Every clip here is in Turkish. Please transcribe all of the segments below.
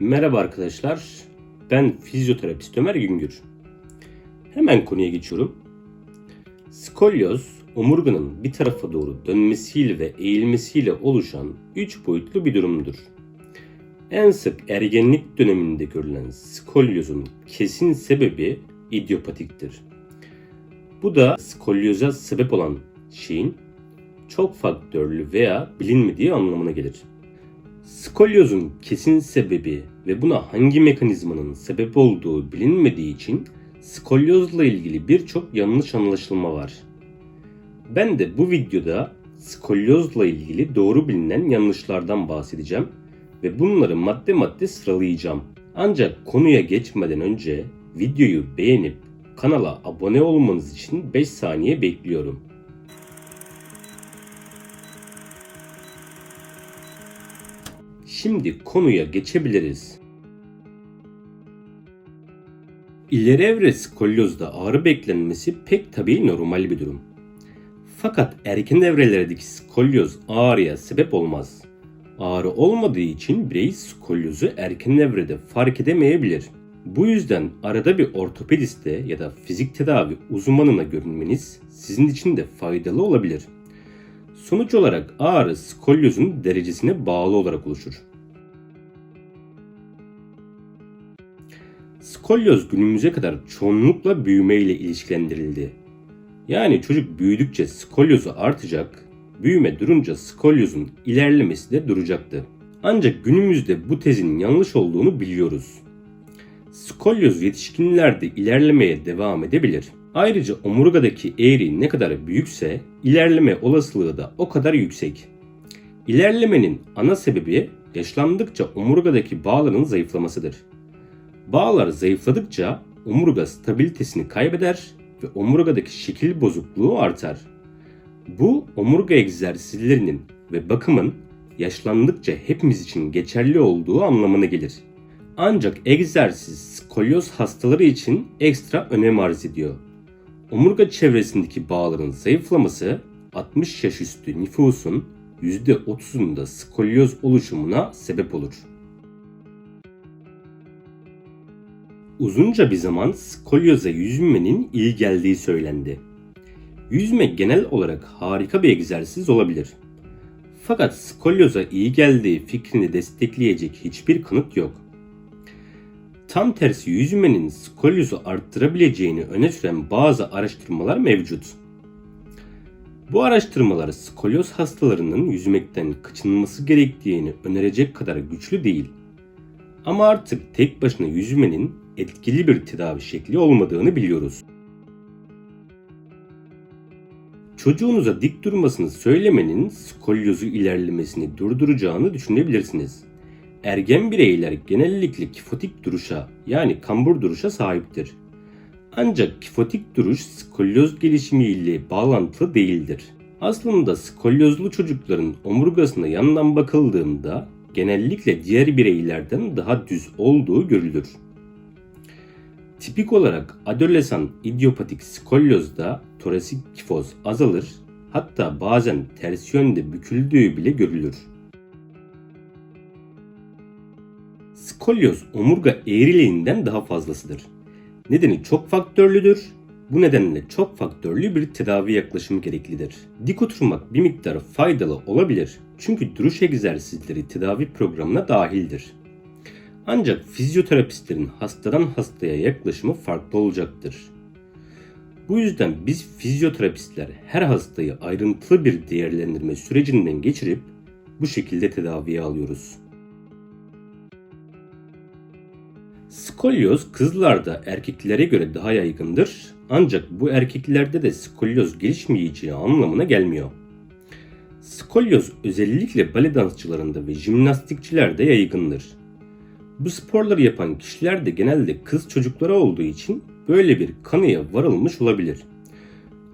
Merhaba arkadaşlar. Ben fizyoterapist Ömer Güngör. Hemen konuya geçiyorum. Skolyoz, omurganın bir tarafa doğru dönmesiyle ve eğilmesiyle oluşan üç boyutlu bir durumdur. En sık ergenlik döneminde görülen skolyozun kesin sebebi idiopatiktir. Bu da skolyoza sebep olan şeyin çok faktörlü veya bilinmediği anlamına gelir. Skolyozun kesin sebebi ve buna hangi mekanizmanın sebep olduğu bilinmediği için skolyozla ilgili birçok yanlış anlaşılma var. Ben de bu videoda skolyozla ilgili doğru bilinen yanlışlardan bahsedeceğim ve bunları madde madde sıralayacağım. Ancak konuya geçmeden önce videoyu beğenip kanala abone olmanız için 5 saniye bekliyorum. Şimdi konuya geçebiliriz. İleri evre skolyozda ağrı beklenmesi pek tabii normal bir durum. Fakat erken evrelerdeki skolyoz ağrıya sebep olmaz. Ağrı olmadığı için birey skolyozu erken evrede fark edemeyebilir. Bu yüzden arada bir ortopediste ya da fizik tedavi uzmanına görünmeniz sizin için de faydalı olabilir. Sonuç olarak ağrı skolyozun derecesine bağlı olarak oluşur. Skolyoz günümüze kadar çoğunlukla büyümeyle ilişkilendirildi. Yani çocuk büyüdükçe skolyozu artacak, büyüme durunca skolyozun ilerlemesi de duracaktı. Ancak günümüzde bu tezin yanlış olduğunu biliyoruz. Skolyoz yetişkinlerde ilerlemeye devam edebilir. Ayrıca omurgadaki eğri ne kadar büyükse ilerleme olasılığı da o kadar yüksek. İlerlemenin ana sebebi yaşlandıkça omurgadaki bağların zayıflamasıdır. Bağlar zayıfladıkça omurga stabilitesini kaybeder ve omurgadaki şekil bozukluğu artar. Bu omurga egzersizlerinin ve bakımın yaşlandıkça hepimiz için geçerli olduğu anlamına gelir. Ancak egzersiz skolyoz hastaları için ekstra önem arz ediyor. Omurga çevresindeki bağların zayıflaması 60 yaş üstü nüfusun %30'unda skolyoz oluşumuna sebep olur. Uzunca bir zaman skolyoza yüzmenin iyi geldiği söylendi. Yüzme genel olarak harika bir egzersiz olabilir. Fakat skolyoza iyi geldiği fikrini destekleyecek hiçbir kanıt yok. Tam tersi yüzmenin skolyozu arttırabileceğini öne süren bazı araştırmalar mevcut. Bu araştırmalar skolyoz hastalarının yüzmekten kaçınılması gerektiğini önerecek kadar güçlü değil. Ama artık tek başına yüzmenin etkili bir tedavi şekli olmadığını biliyoruz. Çocuğunuza dik durmasını söylemenin skolyozu ilerlemesini durduracağını düşünebilirsiniz. Ergen bireyler genellikle kifotik duruşa yani kambur duruşa sahiptir. Ancak kifotik duruş skolyoz gelişimiyle bağlantılı değildir. Aslında skolyozlu çocukların omurgasına yandan bakıldığında genellikle diğer bireylerden daha düz olduğu görülür. Tipik olarak adolesan idiopatik skolyozda torasik kifoz azalır, hatta bazen ters yönde büküldüğü bile görülür. Skolyoz omurga eğriliğinden daha fazlasıdır. Nedeni çok faktörlüdür. Bu nedenle çok faktörlü bir tedavi yaklaşımı gereklidir. Dik oturmak bir miktar faydalı olabilir. Çünkü duruş egzersizleri tedavi programına dahildir. Ancak fizyoterapistlerin hastadan hastaya yaklaşımı farklı olacaktır. Bu yüzden biz fizyoterapistler her hastayı ayrıntılı bir değerlendirme sürecinden geçirip bu şekilde tedaviye alıyoruz. Skolyoz kızlarda erkeklere göre daha yaygındır ancak bu erkeklerde de skolyoz gelişmeyeceği anlamına gelmiyor. Skolyoz özellikle bale dansçılarında ve jimnastikçilerde yaygındır. Bu sporları yapan kişiler de genelde kız çocukları olduğu için böyle bir kanıya varılmış olabilir.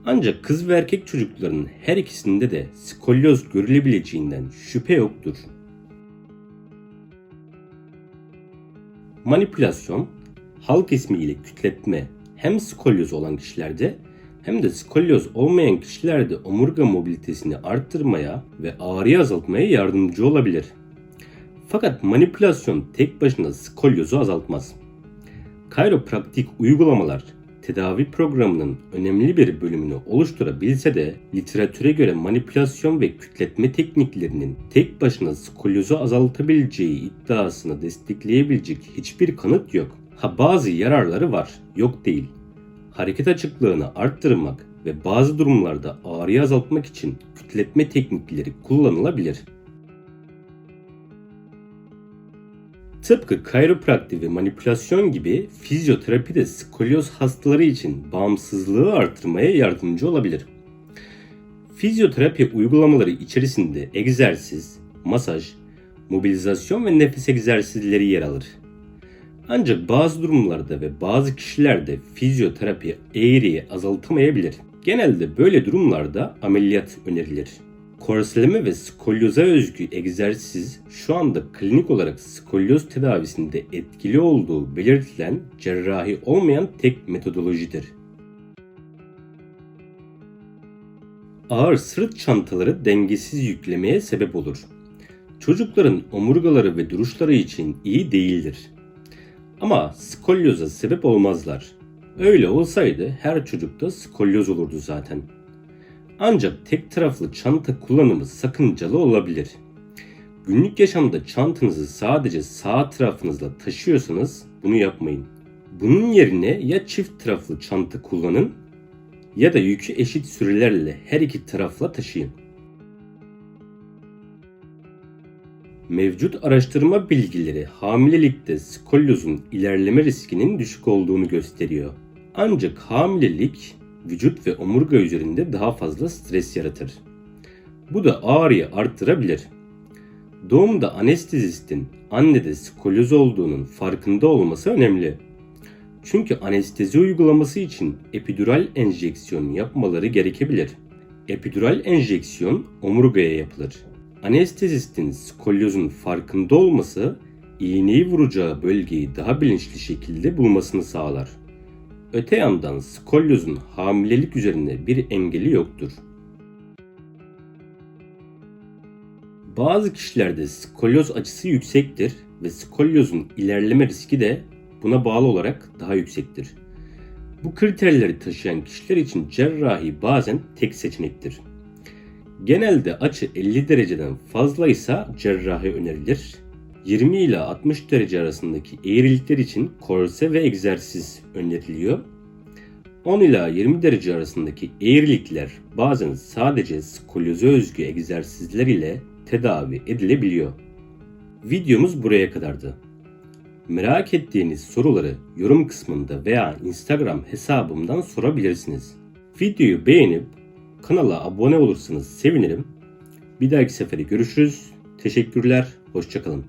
Ancak kız ve erkek çocukların her ikisinde de skolyoz görülebileceğinden şüphe yoktur. Manipülasyon, halk ismiyle kütletme hem skolyoz olan kişilerde hem de skolyoz olmayan kişilerde omurga mobilitesini arttırmaya ve ağrıyı azaltmaya yardımcı olabilir. Fakat manipülasyon tek başına skolyozu azaltmaz. Kayropraktik uygulamalar tedavi programının önemli bir bölümünü oluşturabilse de literatüre göre manipülasyon ve kütletme tekniklerinin tek başına skolyozu azaltabileceği iddiasını destekleyebilecek hiçbir kanıt yok. Ha bazı yararları var, yok değil. Hareket açıklığını arttırmak ve bazı durumlarda ağrıyı azaltmak için kütletme teknikleri kullanılabilir. Tıpkı kayropraktik ve manipülasyon gibi fizyoterapi de skolyoz hastaları için bağımsızlığı artırmaya yardımcı olabilir. Fizyoterapi uygulamaları içerisinde egzersiz, masaj, mobilizasyon ve nefes egzersizleri yer alır. Ancak bazı durumlarda ve bazı kişilerde fizyoterapi eğriyi azaltamayabilir. Genelde böyle durumlarda ameliyat önerilir. Korseleme ve skolyoza özgü egzersiz şu anda klinik olarak skolyoz tedavisinde etkili olduğu belirtilen cerrahi olmayan tek metodolojidir. Ağır sırt çantaları dengesiz yüklemeye sebep olur. Çocukların omurgaları ve duruşları için iyi değildir. Ama skolyoza sebep olmazlar. Öyle olsaydı her çocukta skolyoz olurdu zaten. Ancak tek taraflı çanta kullanımı sakıncalı olabilir. Günlük yaşamda çantanızı sadece sağ tarafınızla taşıyorsanız bunu yapmayın. Bunun yerine ya çift taraflı çanta kullanın ya da yükü eşit sürelerle her iki tarafla taşıyın. Mevcut araştırma bilgileri hamilelikte skolyozun ilerleme riskinin düşük olduğunu gösteriyor. Ancak hamilelik vücut ve omurga üzerinde daha fazla stres yaratır. Bu da ağrıyı arttırabilir. Doğumda anestezistin annede skolyoz olduğunun farkında olması önemli. Çünkü anestezi uygulaması için epidural enjeksiyon yapmaları gerekebilir. Epidural enjeksiyon omurgaya yapılır. Anestezistin skolyozun farkında olması iğneyi vuracağı bölgeyi daha bilinçli şekilde bulmasını sağlar. Öte yandan skolyozun hamilelik üzerinde bir engeli yoktur. Bazı kişilerde skolyoz açısı yüksektir ve skolyozun ilerleme riski de buna bağlı olarak daha yüksektir. Bu kriterleri taşıyan kişiler için cerrahi bazen tek seçenektir. Genelde açı 50 dereceden fazlaysa cerrahi önerilir. 20 ile 60 derece arasındaki eğrilikler için korse ve egzersiz öneriliyor. 10 ila 20 derece arasındaki eğrilikler bazen sadece skolyoza özgü egzersizler ile tedavi edilebiliyor. Videomuz buraya kadardı. Merak ettiğiniz soruları yorum kısmında veya Instagram hesabımdan sorabilirsiniz. Videoyu beğenip kanala abone olursanız sevinirim. Bir dahaki sefere görüşürüz. Teşekkürler, hoşçakalın.